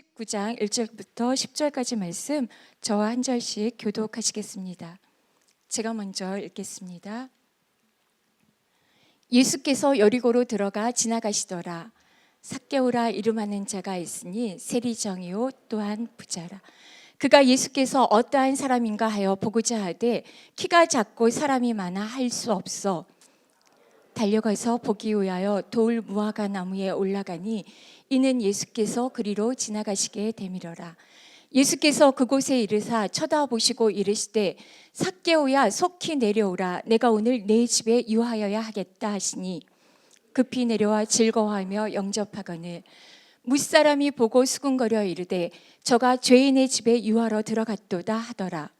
19장 1절부터 10절까지 말씀 저와 한 절씩 교독하시겠습니다. 제가 먼저 읽겠습니다. 예수께서 여리고로 들어가 지나가시더라. 삭개오라 이름하는 자가 있으니 세리정이요 또한 부자라. 그가 예수께서 어떠한 사람인가 하여 보고자 하되 키가 작고 사람이 많아 할 수 없어 달려가서 보기 위하여 돌 무화과 나무에 올라가니 이는 예수께서 그리로 지나가시게 되밀어라. 예수께서 그곳에 이르사 쳐다보시고 이르시되 삭개오야 속히 내려오라 내가 오늘 내 집에 유하여야 하겠다 하시니 급히 내려와 즐거워하며 영접하거늘 무사람이 보고 수군거려 이르되 저가 죄인의 집에 유하러 들어갔도다 하더라.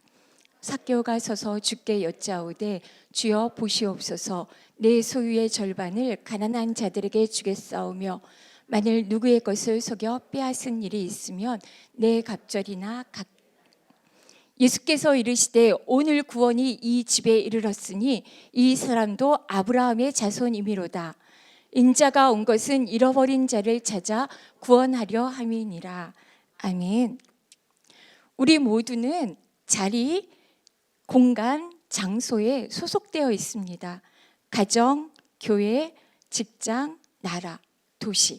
삭개오가 서서 주께 여짜오되 주여 보시옵소서. 내 소유의 절반을 가난한 자들에게 주겠사오며 만일 누구의 것을 속여 빼앗은 일이 있으면 내 갑절이나 각 예수께서 이르시되 오늘 구원이 이 집에 이르렀으니 이 사람도 아브라함의 자손이미로다. 인자가 온 것은 잃어버린 자를 찾아 구원하려 함이니라. 아멘. 우리 모두는 자리 공간, 장소에 소속되어 있습니다. 가정, 교회, 직장, 나라, 도시.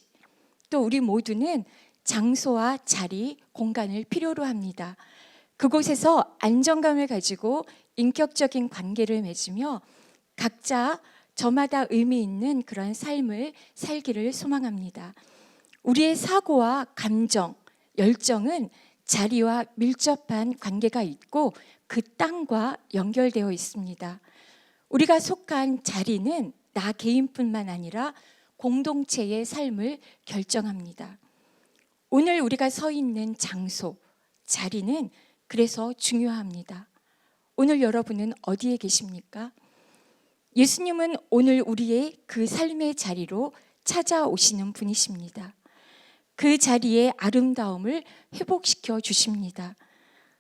또 우리 모두는 장소와 자리, 공간을 필요로 합니다. 그곳에서 안정감을 가지고 인격적인 관계를 맺으며 각자 저마다 의미 있는 그런 삶을 살기를 소망합니다. 우리의 사고와 감정, 열정은 자리와 밀접한 관계가 있고 그 땅과 연결되어 있습니다. 우리가 속한 자리는 나 개인뿐만 아니라 공동체의 삶을 결정합니다. 오늘 우리가 서 있는 장소, 자리는 그래서 중요합니다. 오늘 여러분은 어디에 계십니까? 예수님은 오늘 우리의 그 삶의 자리로 찾아오시는 분이십니다. 그 자리의 아름다움을 회복시켜 주십니다.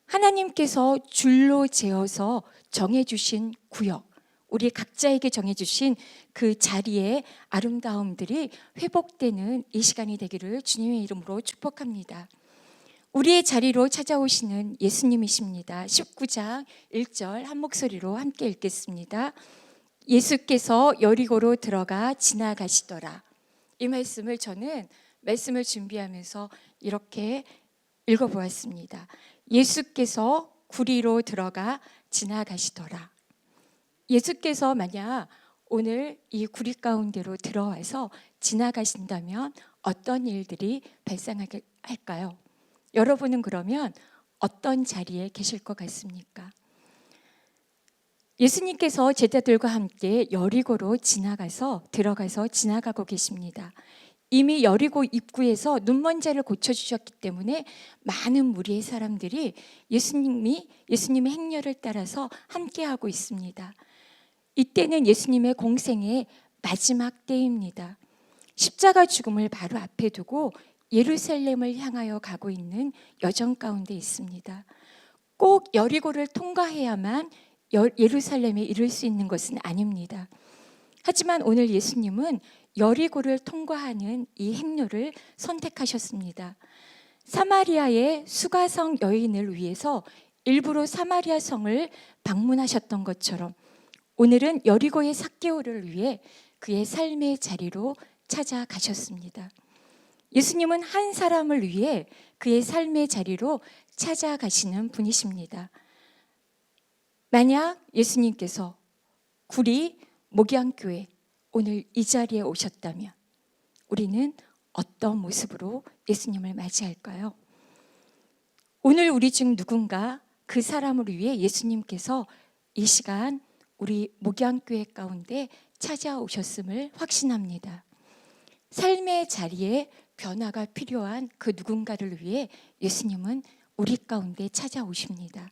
하나님께서 줄로 재어서 정해주신 구역, 우리 각자에게 정해주신 그 자리의 아름다움들이 회복되는 이 시간이 되기를 주님의 이름으로 축복합니다. 우리의 자리로 찾아오시는 예수님이십니다. 19장 1절 한 목소리로 함께 읽겠습니다. 예수께서 여리고로 들어가 지나가시더라. 이 말씀을 저는 말씀을 준비하면서 이렇게 읽어보았습니다. 예수께서 구리로 들어가 지나가시더라. 예수께서 만약 오늘 이 구리 가운데로 들어와서 지나가신다면 어떤 일들이 발생할까요? 여러분은 그러면 어떤 자리에 계실 것 같습니까? 예수님께서 제자들과 함께 여리고로 지나가서 들어가서 지나가고 계십니다. 이미 여리고 입구에서 눈먼 자를 고쳐 주셨기 때문에 많은 무리의 사람들이 예수님이 예수님의 행렬을 따라서 함께 하고 있습니다. 이때는 예수님의 공생의 마지막 때입니다. 십자가 죽음을 바로 앞에 두고 예루살렘을 향하여 가고 있는 여정 가운데 있습니다. 꼭 여리고를 통과해야만 예루살렘에 이를 수 있는 것은 아닙니다. 하지만 오늘 예수님은 여리고를 통과하는 이 행로를 선택하셨습니다. 사마리아의 수가성 여인을 위해서 일부러 사마리아 성을 방문하셨던 것처럼 오늘은 여리고의 삭개오를 위해 그의 삶의 자리로 찾아가셨습니다. 예수님은 한 사람을 위해 그의 삶의 자리로 찾아가시는 분이십니다. 만약 예수님께서 구리 목양교회 오늘 이 자리에 오셨다면 우리는 어떤 모습으로 예수님을 맞이할까요? 오늘 우리 중 누군가 그 사람을 위해 예수님께서 이 시간 우리 목양교회 가운데 찾아오셨음을 확신합니다. 삶의 자리에 변화가 필요한 그 누군가를 위해 예수님은 우리 가운데 찾아오십니다.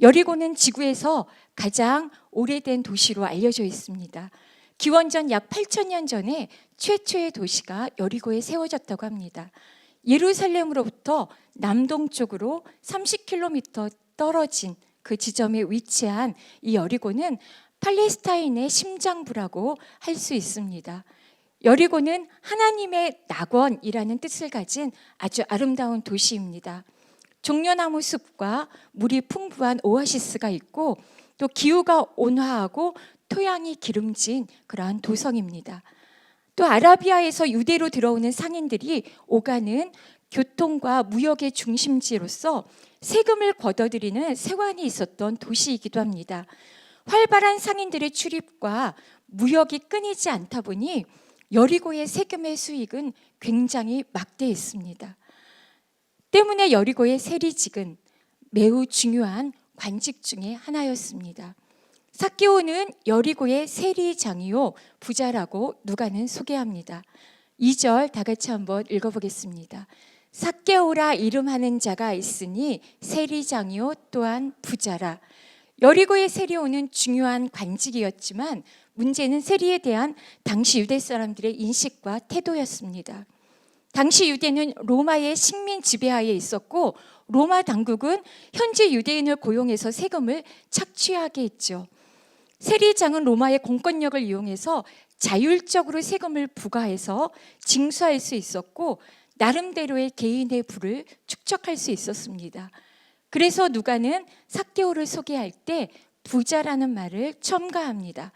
여리고는 지구에서 가장 오래된 도시로 알려져 있습니다. 기원전 약 8천년 전에 최초의 도시가 여리고에 세워졌다고 합니다. 예루살렘으로부터 남동쪽으로 30km 떨어진 그 지점에 위치한 이 여리고는 팔레스타인의 심장부라고 할 수 있습니다. 여리고는 하나님의 낙원이라는 뜻을 가진 아주 아름다운 도시입니다. 종려나무 숲과 물이 풍부한 오아시스가 있고 또 기후가 온화하고 토양이 기름진 그러한 도성입니다. 또 아라비아에서 유대로 들어오는 상인들이 오가는 교통과 무역의 중심지로서 세금을 걷어들이는 세관이 있었던 도시이기도 합니다. 활발한 상인들의 출입과 무역이 끊이지 않다 보니 여리고의 세금의 수익은 굉장히 막대했습니다. 때문에 여리고의 세리직은 매우 중요한 관직 중의 하나였습니다. 사케오는 여리고의 세리장이요 부자라고 누가는 소개합니다. 2절 다 같이 한번 읽어보겠습니다. 사케오라 이름하는 자가 있으니 세리장이요 또한 부자라. 여리고의 세리오는 중요한 관직이었지만 문제는 세리에 대한 당시 유대 사람들의 인식과 태도였습니다. 당시 유대는 로마의 식민 지배하에 있었고 로마 당국은 현지 유대인을 고용해서 세금을 착취하게 했죠. 세리장은 로마의 공권력을 이용해서 자율적으로 세금을 부과해서 징수할 수 있었고 나름대로의 개인의 부를 축적할 수 있었습니다. 그래서 누가는 사개오를 소개할 때 부자라는 말을 첨가합니다.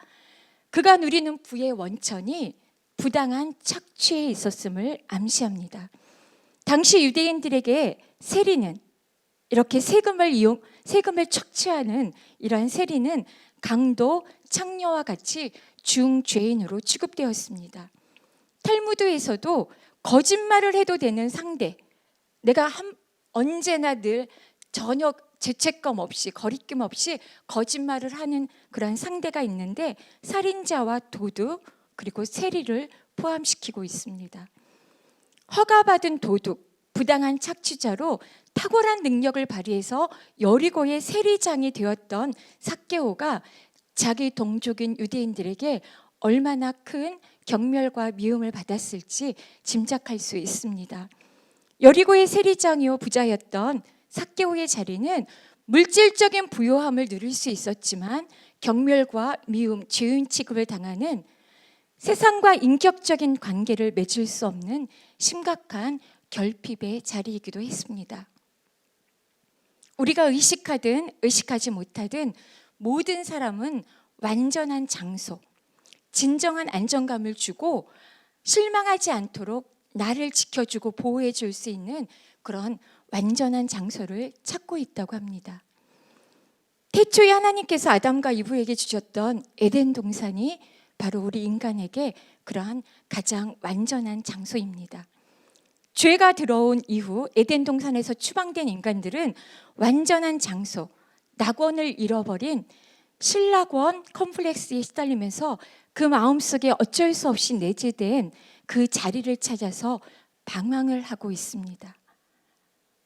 그가 누리는 부의 원천이 부당한 착취에 있었음을 암시합니다. 당시 유대인들에게 세리는 이렇게 세금을 이용 세금을 착취하는 이러한 세리는 강도 창녀와 같이 중죄인으로 취급되었습니다. 탈무드에서도 거짓말을 해도 되는 상대, 내가 한, 언제나 늘 전혀 죄책감 없이 거리낌 없이 거짓말을 하는 그런 상대가 있는데 살인자와 도둑 그리고 세리를 포함시키고 있습니다. 허가받은 도둑, 부당한 착취자로 탁월한 능력을 발휘해서 여리고의 세리장이 되었던 삭개오가 자기 동족인 유대인들에게 얼마나 큰 경멸과 미움을 받았을지 짐작할 수 있습니다. 여리고의 세리장이요 부자였던 삭개오의 자리는 물질적인 부요함을 누릴 수 있었지만 경멸과 미움, 죄인 취급을 당하는 세상과 인격적인 관계를 맺을 수 없는 심각한 결핍의 자리이기도 했습니다. 우리가 의식하든 의식하지 못하든 모든 사람은 완전한 장소, 진정한 안정감을 주고 실망하지 않도록 나를 지켜주고 보호해 줄 수 있는 그런 완전한 장소를 찾고 있다고 합니다. 태초에 하나님께서 아담과 이브에게 주셨던 에덴 동산이 바로 우리 인간에게 그러한 가장 완전한 장소입니다. 죄가 들어온 이후 에덴 동산에서 추방된 인간들은 완전한 장소, 낙원을 잃어버린 신락원 컴플렉스에 시달리면서 그 마음속에 어쩔 수 없이 내재된 그 자리를 찾아서 방황을 하고 있습니다.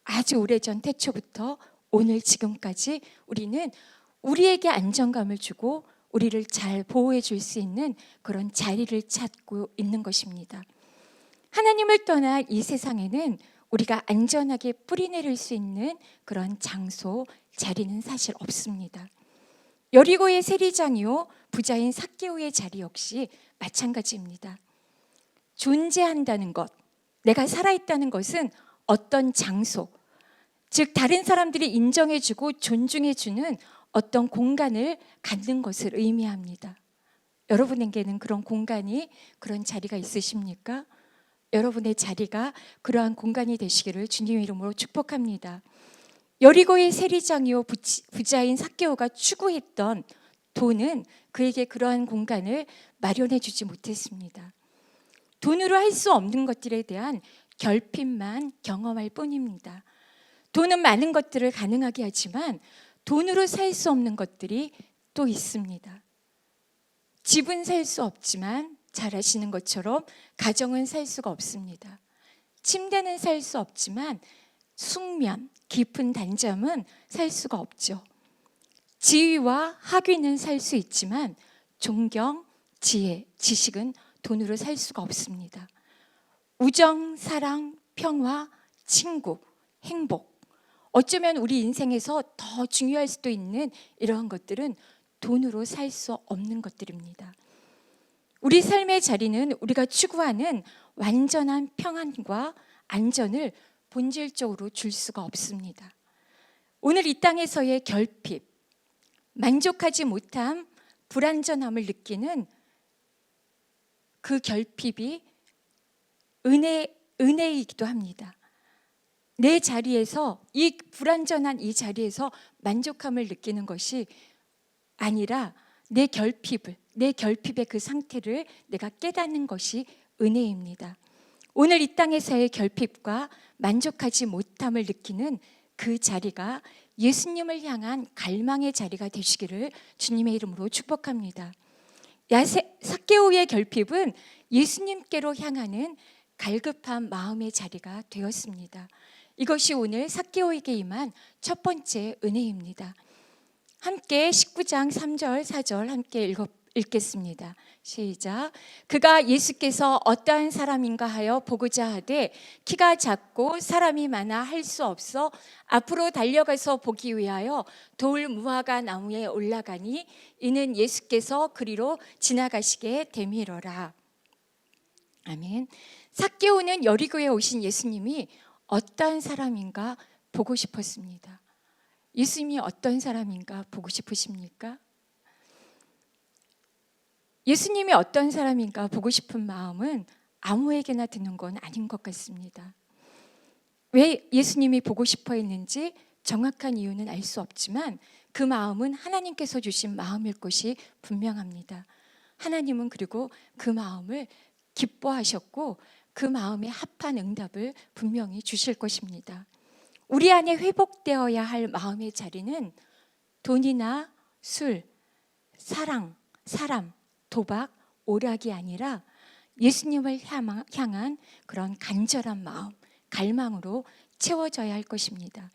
아주 오래전 태초부터 오늘 지금까지 우리는 우리에게 안정감을 주고 우리를 잘 보호해 줄 수 있는 그런 자리를 찾고 있는 것입니다. 하나님을 떠나 이 세상에는 우리가 안전하게 뿌리 내릴 수 있는 그런 장소, 자리는 사실 없습니다. 여리고의 세리장이요 부자인 삭개오의 자리 역시 마찬가지입니다. 존재한다는 것, 내가 살아있다는 것은 어떤 장소, 즉 다른 사람들이 인정해주고 존중해주는 어떤 공간을 갖는 것을 의미합니다. 여러분에게는 그런 공간이 그런 자리가 있으십니까? 여러분의 자리가 그러한 공간이 되시기를 주님의 이름으로 축복합니다. 여리고의 세리장이요 부자인 삭개오가 추구했던 돈은 그에게 그러한 공간을 마련해 주지 못했습니다. 돈으로 할 수 없는 것들에 대한 결핍만 경험할 뿐입니다. 돈은 많은 것들을 가능하게 하지만 돈으로 살 수 없는 것들이 또 있습니다. 집은 살 수 없지만 잘 아시는 것처럼 가정은 살 수가 없습니다. 침대는 살 수 없지만 숙면, 깊은 단잠은 살 수가 없죠. 지위와 학위는 살 수 있지만 존경, 지혜, 지식은 돈으로 살 수가 없습니다. 우정, 사랑, 평화, 친구, 행복. 어쩌면 우리 인생에서 더 중요할 수도 있는 이러한 것들은 돈으로 살 수 없는 것들입니다. 우리 삶의 자리는 우리가 추구하는 완전한 평안과 안전을 본질적으로 줄 수가 없습니다. 오늘 이 땅에서의 결핍, 만족하지 못함, 불안전함을 느끼는 그 결핍이 은혜, 은혜이기도 합니다. 내 자리에서 이 불안전한 이 자리에서 만족함을 느끼는 것이 아니라 내 결핍을 내 결핍의 그 상태를 내가 깨닫는 것이 은혜입니다. 오늘 이 땅에서의 결핍과 만족하지 못함을 느끼는 그 자리가 예수님을 향한 갈망의 자리가 되시기를 주님의 이름으로 축복합니다. 야세 사케오의 결핍은 예수님께로 향하는 갈급한 마음의 자리가 되었습니다. 이것이 오늘 사케오에게 임한 첫 번째 은혜입니다. 함께 19장 3절 4절 함께 읽어 읽겠습니다. 시작. 그가 예수께서 어떠한 사람인가 하여 보고자 하되 키가 작고 사람이 많아 할 수 없어 앞으로 달려가서 보기 위하여 돌 무화과 나무에 올라가니 이는 예수께서 그리로 지나가시게 되밀어라. 아멘. 삭개오는 여리고에 오신 예수님이 어떠한 사람인가 보고 싶었습니다. 예수님이 어떤 사람인가 보고 싶으십니까? 예수님이 어떤 사람인가 보고 싶은 마음은 아무에게나 드는 건 아닌 것 같습니다. 왜 예수님이 보고 싶어 했는지 정확한 이유는 알 수 없지만 그 마음은 하나님께서 주신 마음일 것이 분명합니다. 하나님은 그리고 그 마음을 기뻐하셨고 그 마음에 합한 응답을 분명히 주실 것입니다. 우리 안에 회복되어야 할 마음의 자리는 돈이나 술, 사랑, 사람, 도박, 오락이 아니라 예수님을 향한 그런 간절한 마음, 갈망으로 채워져야 할 것입니다.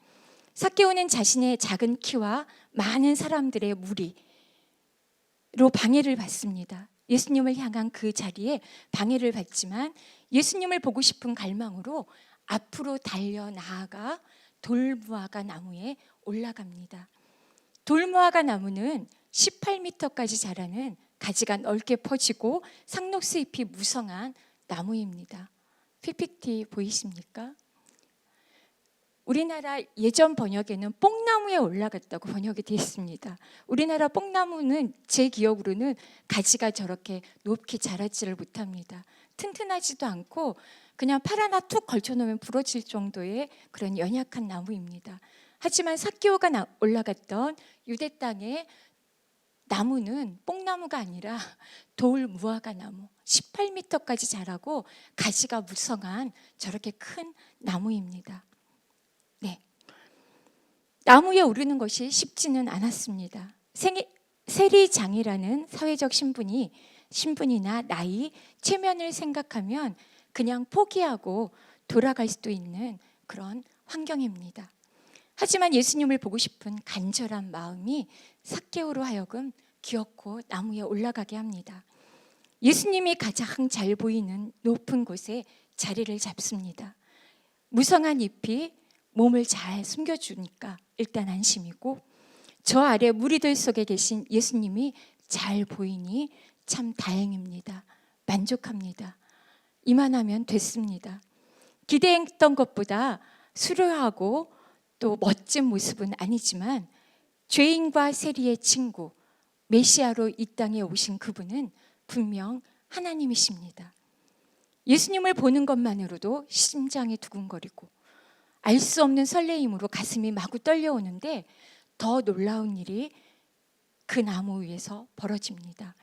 사케오는 자신의 작은 키와 많은 사람들의 무리로 방해를 받습니다. 예수님을 향한 그 자리에 방해를 받지만 예수님을 보고 싶은 갈망으로 앞으로 달려 나아가 돌무화과 나무에 올라갑니다. 돌무화과 나무는 18m까지 자라는 가지가 넓게 퍼지고 상록수 잎이 무성한 나무입니다. PPT 보이십니까? 우리나라 예전 번역에는 뽕나무에 올라갔다고 번역이 되어 있습니다. 우리나라 뽕나무는 제 기억으로는 가지가 저렇게 높게 자라지를 못합니다. 튼튼하지도 않고 그냥 팔 하나 툭 걸쳐놓으면 부러질 정도의 그런 연약한 나무입니다. 하지만 사키오가 올라갔던 유대 땅에 나무는 뽕나무가 아니라 돌 무화과 나무 18m까지 자라고 가지가 무성한 저렇게 큰 나무입니다. 네. 나무에 오르는 것이 쉽지는 않았습니다. 생이, 세리장이라는 사회적 신분이 신분이나 나이, 체면을 생각하면 그냥 포기하고 돌아갈 수도 있는 그런 환경입니다. 하지만 예수님을 보고 싶은 간절한 마음이 삭개오로 하여금 기어코 나무에 올라가게 합니다. 예수님이 가장 잘 보이는 높은 곳에 자리를 잡습니다. 무성한 잎이 몸을 잘 숨겨주니까 일단 안심이고 저 아래 무리들 속에 계신 예수님이 잘 보이니 참 다행입니다. 만족합니다. 이만하면 됐습니다. 기대했던 것보다 수려하고 또 멋진 모습은 아니지만 죄인과 세리의 친구, 메시아로 이 땅에 오신 그분은 분명 하나님이십니다. 예수님을 보는 것만으로도 심장이 두근거리고 알 수 없는 설레임으로 가슴이 마구 떨려오는데 더 놀라운 일이 그 나무 위에서 벌어집니다.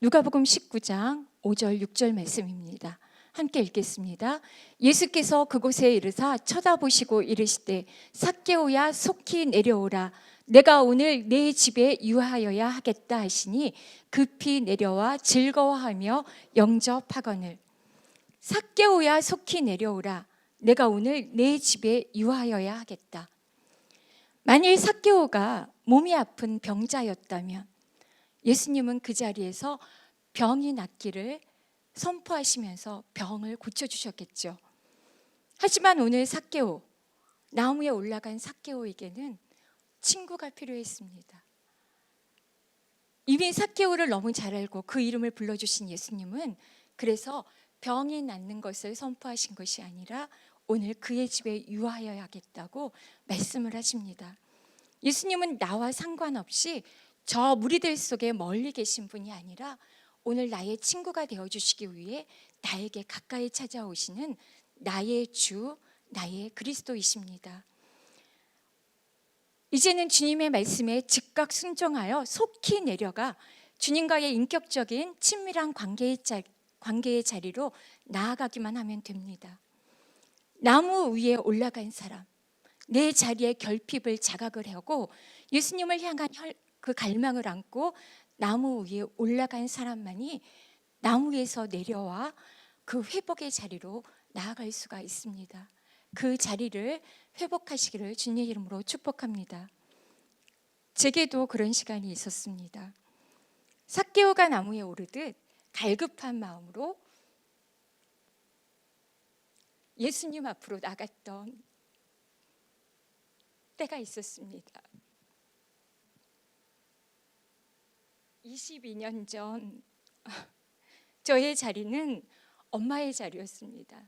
누가복음 19장 5절 6절 말씀입니다. 함께 읽겠습니다. 예수께서 그곳에 이르사 쳐다보시고 이르시되 삭개오야 속히 내려오라 내가 오늘 내 집에 유하여야 하겠다 하시니 급히 내려와 즐거워하며 영접하거늘 삭개오야 속히 내려오라 내가 오늘 내 집에 유하여야 하겠다. 만일 삭개오가 몸이 아픈 병자였다면 예수님은 그 자리에서 병이 낫기를 선포하시면서 병을 고쳐주셨겠죠. 하지만 오늘 삭개오, 나무에 올라간 삭개오에게는 친구가 필요했습니다. 이미 사케오를 너무 잘 알고 그 이름을 불러주신 예수님은 그래서 병이 낫는 것을 선포하신 것이 아니라 오늘 그의 집에 유하여야겠다고 말씀을 하십니다. 예수님은 나와 상관없이 저 무리들 속에 멀리 계신 분이 아니라 오늘 나의 친구가 되어 주시기 위해 나에게 가까이 찾아오시는 나의 주, 나의 그리스도이십니다. 이제는 주님의 말씀에 즉각 순종하여 속히 내려가 주님과의 인격적인 친밀한 관계의, 자, 관계의 자리로 나아가기만 하면 됩니다. 나무 위에 올라간 사람, 내 자리에 결핍을 자각을 하고 예수님을 향한 혈, 그 갈망을 안고 나무 위에 올라간 사람만이 나무 위에서 내려와 그 회복의 자리로 나아갈 수가 있습니다. 그 자리를 회복하시기를 주님의 이름으로 축복합니다. 제게도 그런 시간이 있었습니다. 삭개오가 나무에 오르듯 갈급한 마음으로 예수님 앞으로 나갔던 때가 있었습니다. 22년 전 저의 자리는 엄마의 자리였습니다.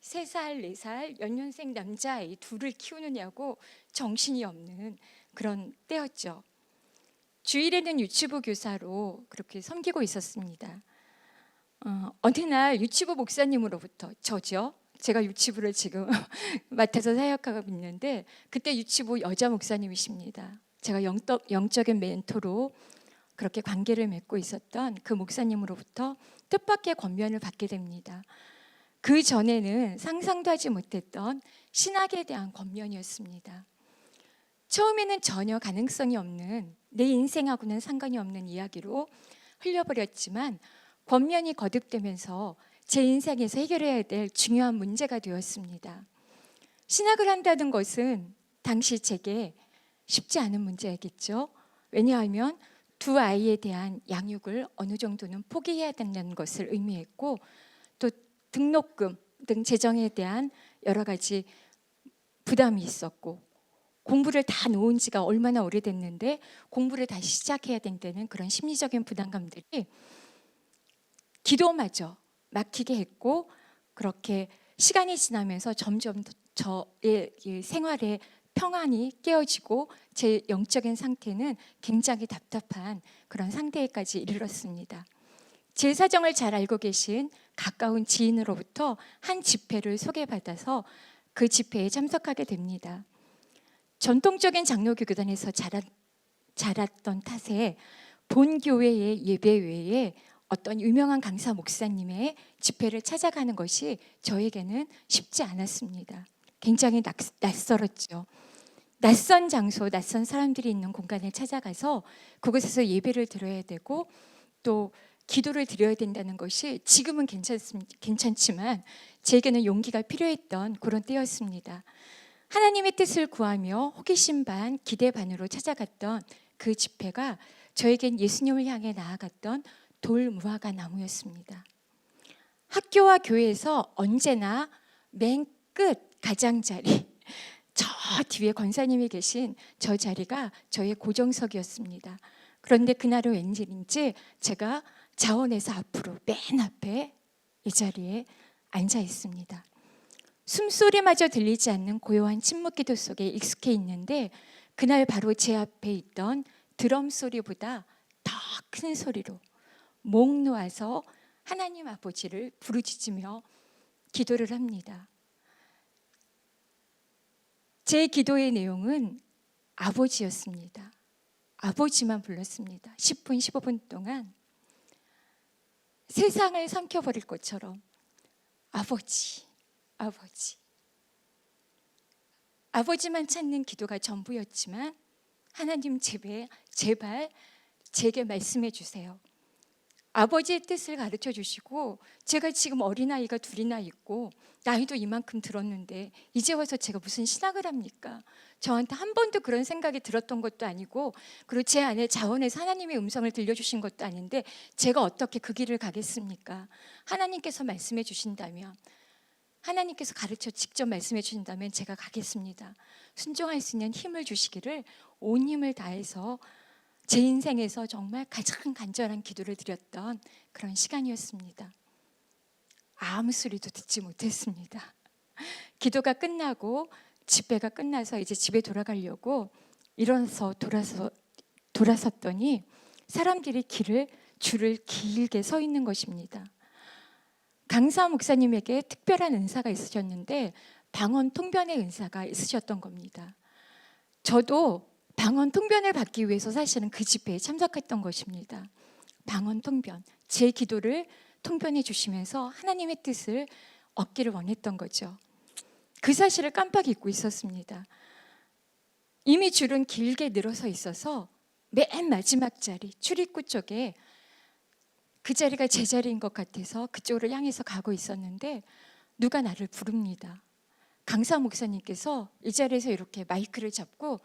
3살, 4살 연년생 남자아이 둘을 키우느냐고 정신이 없는 그런 때였죠. 주일에는 유치부 교사로 그렇게 섬기고 있었습니다. 어, 어느 날 유치부 목사님으로부터 저죠. 제가 유치부를 지금 맡아서 사역하고 있는데 그때 유치부 여자 목사님이십니다. 제가 영적, 영적인 멘토로 그렇게 관계를 맺고 있었던 그 목사님으로부터 뜻밖의 권면을 받게 됩니다. 그 전에는 상상도 하지 못했던 신학에 대한 권면이었습니다. 처음에는 전혀 가능성이 없는 내 인생하고는 상관이 없는 이야기로 흘려버렸지만 권면이 거듭되면서 제 인생에서 해결해야 될 중요한 문제가 되었습니다. 신학을 한다는 것은 당시 제게 쉽지 않은 문제였겠죠. 왜냐하면 두 아이에 대한 양육을 어느 정도는 포기해야 된다는 것을 의미했고 또 등록금 등 재정에 대한 여러 가지 부담이 있었고 공부를 다 놓은 지가 얼마나 오래됐는데 공부를 다시 시작해야 된다는 그런 심리적인 부담감들이 기도마저 막히게 했고 그렇게 시간이 지나면서 점점 저의 생활에 평안이 깨어지고 제 영적인 상태는 굉장히 답답한 그런 상태까지 이르렀습니다. 제 사정을 잘 알고 계신 가까운 지인으로부터 한 집회를 소개받아서 그 집회에 참석하게 됩니다. 전통적인 장로교교단에서 자랐, 자랐던 탓에 본 교회의 예배 외에 어떤 유명한 강사 목사님의 집회를 찾아가는 것이 저에게는 쉽지 않았습니다. 굉장히 낯, 낯설었죠. 낯선 장소, 낯선 사람들이 있는 공간에 찾아가서 그곳에서 예배를 드려야 되고 또 기도를 드려야 된다는 것이 지금은 괜찮지만 제게는 용기가 필요했던 그런 때였습니다. 하나님의 뜻을 구하며 호기심 반 기대 반으로 찾아갔던 그 집회가 저에겐 예수님을 향해 나아갔던 돌 무화과 나무였습니다. 학교와 교회에서 언제나 맨 끝 가장자리 저 뒤에 권사님이 계신 저 자리가 저의 고정석이었습니다. 그런데 그날은 왠지인지 제가 자원에서 앞으로 맨 앞에 이 자리에 앉아 있습니다. 숨소리마저 들리지 않는 고요한 침묵 기도 속에 익숙해 있는데 그날 바로 제 앞에 있던 드럼 소리보다 더 큰 소리로 목 놓아서 하나님 아버지를 부르짖으며 기도를 합니다. 제 기도의 내용은 아버지였습니다. 아버지만 불렀습니다. 10분, 15분 동안 세상을 삼켜버릴 것처럼 아버지, 아버지. 아버지만 찾는 기도가 전부였지만 하나님 제발, 제발 제게 말씀해 주세요. 아버지의 뜻을 가르쳐 주시고 제가 지금 어린아이가 둘이나 있고 나이도 이만큼 들었는데 이제 와서 제가 무슨 신학을 합니까? 저한테 한 번도 그런 생각이 들었던 것도 아니고 그리고 제 안에 자원에서 하나님의 음성을 들려주신 것도 아닌데 제가 어떻게 그 길을 가겠습니까? 하나님께서 말씀해 주신다면 하나님께서 가르쳐 직접 말씀해 주신다면 제가 가겠습니다. 순종할 수 있는 힘을 주시기를 온 힘을 다해서 제 인생에서 정말 가장 간절한 기도를 드렸던 그런 시간이었습니다. 아무 소리도 듣지 못했습니다. 기도가 끝나고 집회가 끝나서 이제 집에 돌아가려고 일어나서 돌아서 돌아섰더니 사람들이 길을 줄을 길게 서 있는 것입니다. 강사 목사님에게 특별한 은사가 있으셨는데 방언 통변의 은사가 있으셨던 겁니다. 저도 방언 통변을 받기 위해서 사실은 그 집회에 참석했던 것입니다. 방언 통변, 제 기도를 통변해 주시면서 하나님의 뜻을 얻기를 원했던 거죠. 그 사실을 깜빡 잊고 있었습니다. 이미 줄은 길게 늘어서 있어서 맨 마지막 자리 출입구 쪽에 그 자리가 제 자리인 것 같아서 그쪽으로 향해서 가고 있었는데 누가 나를 부릅니다. 강사 목사님께서 이 자리에서 이렇게 마이크를 잡고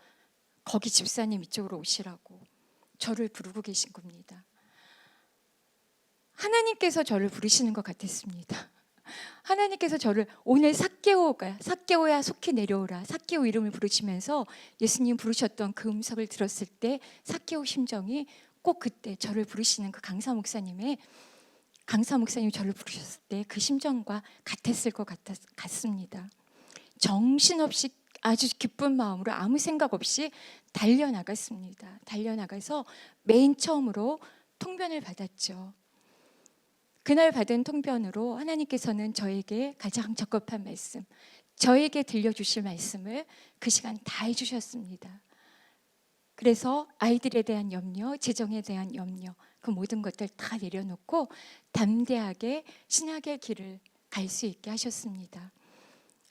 거기 집사님 이쪽으로 오시라고 저를 부르고 계신 겁니다. 하나님께서 저를 부르시는 것 같았습니다. 하나님께서 저를 오늘 삭개오가 삭개오야 속히 내려오라 삭개오 이름을 부르시면서 예수님 부르셨던 그 음성을 들었을 때 삭개오 심정이 꼭 그때 저를 부르시는 그 강사 목사님의 강사 목사님이 저를 부르셨을 때 그 심정과 같았을 것 같았, 같습니다. 정신없이 아주 기쁜 마음으로 아무 생각 없이 달려나갔습니다. 달려나가서 맨 처음으로 통변을 받았죠. 그날 받은 통변으로 하나님께서는 저에게 가장 적합한 말씀, 저에게 들려주실 말씀을 그 시간 다 해주셨습니다. 그래서 아이들에 대한 염려, 재정에 대한 염려, 그 모든 것들 다 내려놓고 담대하게 신학의 길을 갈 수 있게 하셨습니다.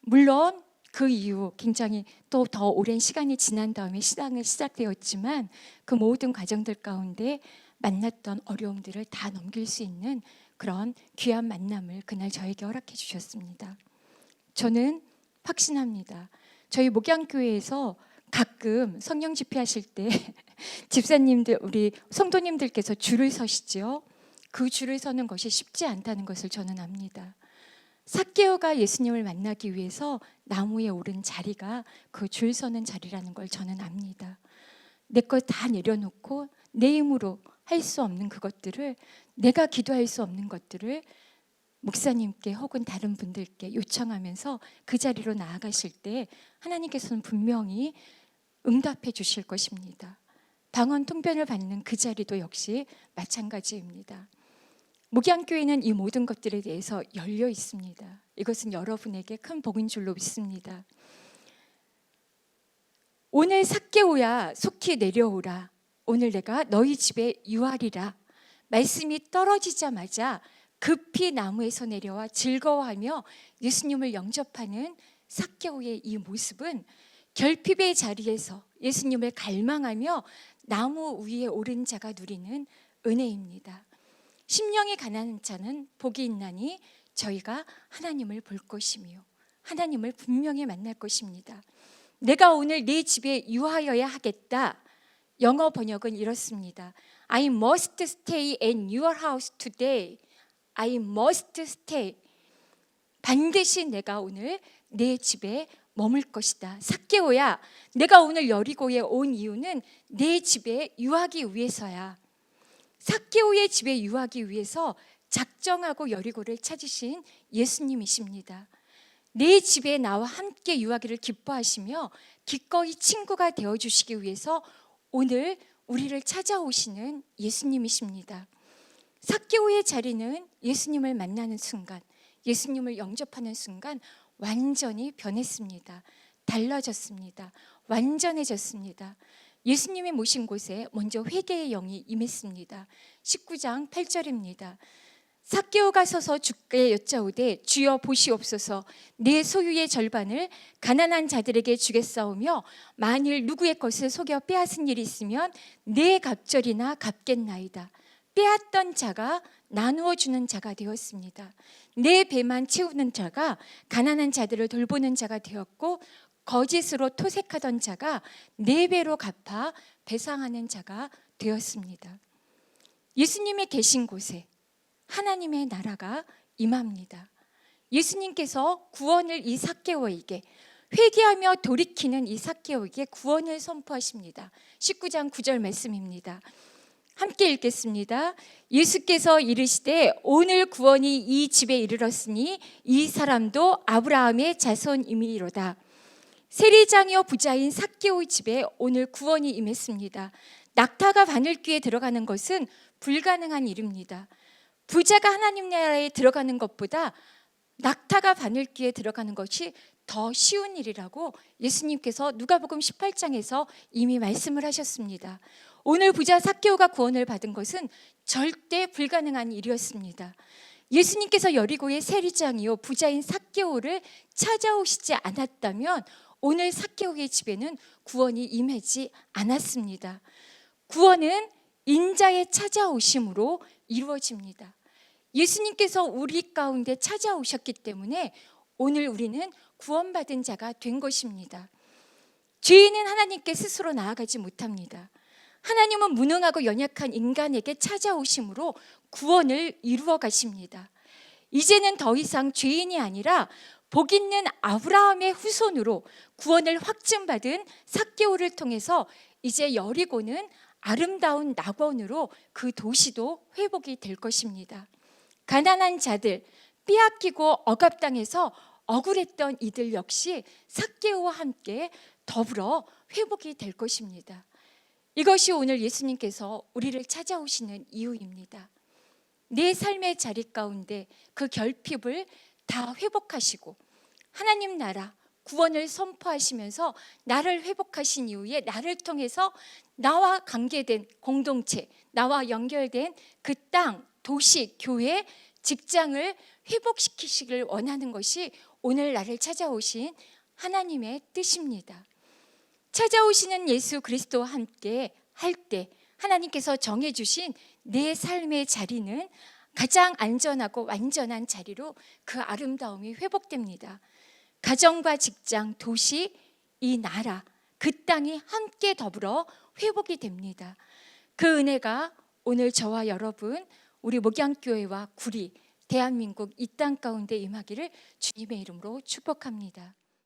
물론 그 이후 굉장히 또 더 오랜 시간이 지난 다음에 신앙을 시작되었지만 그 모든 과정들 가운데 만났던 어려움들을 다 넘길 수 있는 그런 귀한 만남을 그날 저에게 허락해 주셨습니다. 저는 확신합니다. 저희 목양교회에서 가끔 성령 집회하실 때 집사님들 우리 성도님들께서 줄을 서시지요. 그 줄을 서는 것이 쉽지 않다는 것을 저는 압니다. 삭개오가 예수님을 만나기 위해서 나무에 오른 자리가 그 줄 서는 자리라는 걸 저는 압니다. 내 걸 다 내려놓고 내 힘으로 할 수 없는 그것들을 내가 기도할 수 없는 것들을 목사님께 혹은 다른 분들께 요청하면서 그 자리로 나아가실 때 하나님께서는 분명히 응답해 주실 것입니다. 방언 통변을 받는 그 자리도 역시 마찬가지입니다. 목양교회는 이 모든 것들에 대해서 열려 있습니다. 이것은 여러분에게 큰 복인 줄로 믿습니다. 오늘 삭개오야 속히 내려오라. 오늘 내가 너희 집에 유하리라. 말씀이 떨어지자마자 급히 나무에서 내려와 즐거워하며 예수님을 영접하는 삭개오의 이 모습은 결핍의 자리에서 예수님을 갈망하며 나무 위에 오른 자가 누리는 은혜입니다. 심령이 가난한 자는 복이 있나니 저희가 하나님을 볼 것이며 하나님을 분명히 만날 것입니다. 내가 오늘 네 집에 유하여야 하겠다. 영어 번역은 이렇습니다. I must stay in your house today. I must stay. 반드시 내가 오늘 내 집에 머물 것이다. 삭개오야, 내가 오늘 여리고에 온 이유는 내 집에 유하기 위해서야. 삭개오의 집에 유하기 위해서 작정하고 여리고를 찾으신 예수님이십니다. 내 집에 나와 함께 유하기를 기뻐하시며 기꺼이 친구가 되어 주시기 위해서 오늘 우리를 찾아오시는 예수님이십니다. 삭개오의 자리는 예수님을 만나는 순간, 예수님을 영접하는 순간 완전히 변했습니다. 달라졌습니다. 완전해졌습니다. 예수님이 모신 곳에 먼저 회개의 영이 임했습니다. 19장 8절입니다. 삭개오가 서서 주께 여짜오되 주여 보시옵소서 내 소유의 절반을 가난한 자들에게 주겠사오며 만일 누구의 것을 속여 빼앗은 일이 있으면 내 갑절이나 갚겠나이다. 빼앗던 자가 나누어 주는 자가 되었습니다. 내 배만 채우는 자가 가난한 자들을 돌보는 자가 되었고 거짓으로 토색하던 자가 네 배로 갚아 배상하는 자가 되었습니다. 예수님이 계신 곳에 하나님의 나라가 임합니다. 예수님께서 구원을 이 삭개오에게 회개하며 돌이키는 이 사케오에게 구원을 선포하십니다. 19장 9절 말씀입니다. 함께 읽겠습니다. 예수께서 이르시되 오늘 구원이 이 집에 이르렀으니 이 사람도 아브라함의 자손이미로다. 세리장이요 부자인 사케오의 집에 오늘 구원이 임했습니다. 낙타가 바늘귀에 들어가는 것은 불가능한 일입니다. 부자가 하나님 나라에 들어가는 것보다 낙타가 바늘귀에 들어가는 것이 더 쉬운 일이라고 예수님께서 누가복음 18장에서 이미 말씀을 하셨습니다. 오늘 부자 사케오가 구원을 받은 것은 절대 불가능한 일이었습니다. 예수님께서 여리고의 세리장이요 부자인 사케오를 찾아오시지 않았다면 오늘 사케오의 집에는 구원이 임하지 않았습니다. 구원은 인자의 찾아오심으로 이루어집니다. 예수님께서 우리 가운데 찾아오셨기 때문에 오늘 우리는 구원받은 자가 된 것입니다. 죄인은 하나님께 스스로 나아가지 못합니다. 하나님은 무능하고 연약한 인간에게 찾아오심으로 구원을 이루어 가십니다. 이제는 더 이상 죄인이 아니라 복 있는 아브라함의 후손으로 구원을 확증받은 사개오를 통해서 이제 여리고는 아름다운 낙원으로 그 도시도 회복이 될 것입니다. 가난한 자들, 빼앗기고 억압당해서 억울했던 이들 역시 사개오와 함께 더불어 회복이 될 것입니다. 이것이 오늘 예수님께서 우리를 찾아오시는 이유입니다. 내 삶의 자리 가운데 그 결핍을 다 회복하시고 하나님 나라 구원을 선포하시면서 나를 회복하신 이후에 나를 통해서 나와 관계된 공동체, 나와 연결된 그 땅, 도시, 교회, 직장을 회복시키시길 원하는 것이 오늘 나를 찾아오신 하나님의 뜻입니다. 찾아오시는 예수 그리스도와 함께 할 때 하나님께서 정해 주신 내 삶의 자리는 가장 안전하고 완전한 자리로 그 아름다움이 회복됩니다. 가정과 직장, 도시, 이 나라, 그 땅이 함께 더불어 회복이 됩니다. 그 은혜가 오늘 저와 여러분, 우리 목양교회와 구리, 대한민국 이 땅 가운데 임하기를 주님의 이름으로 축복합니다.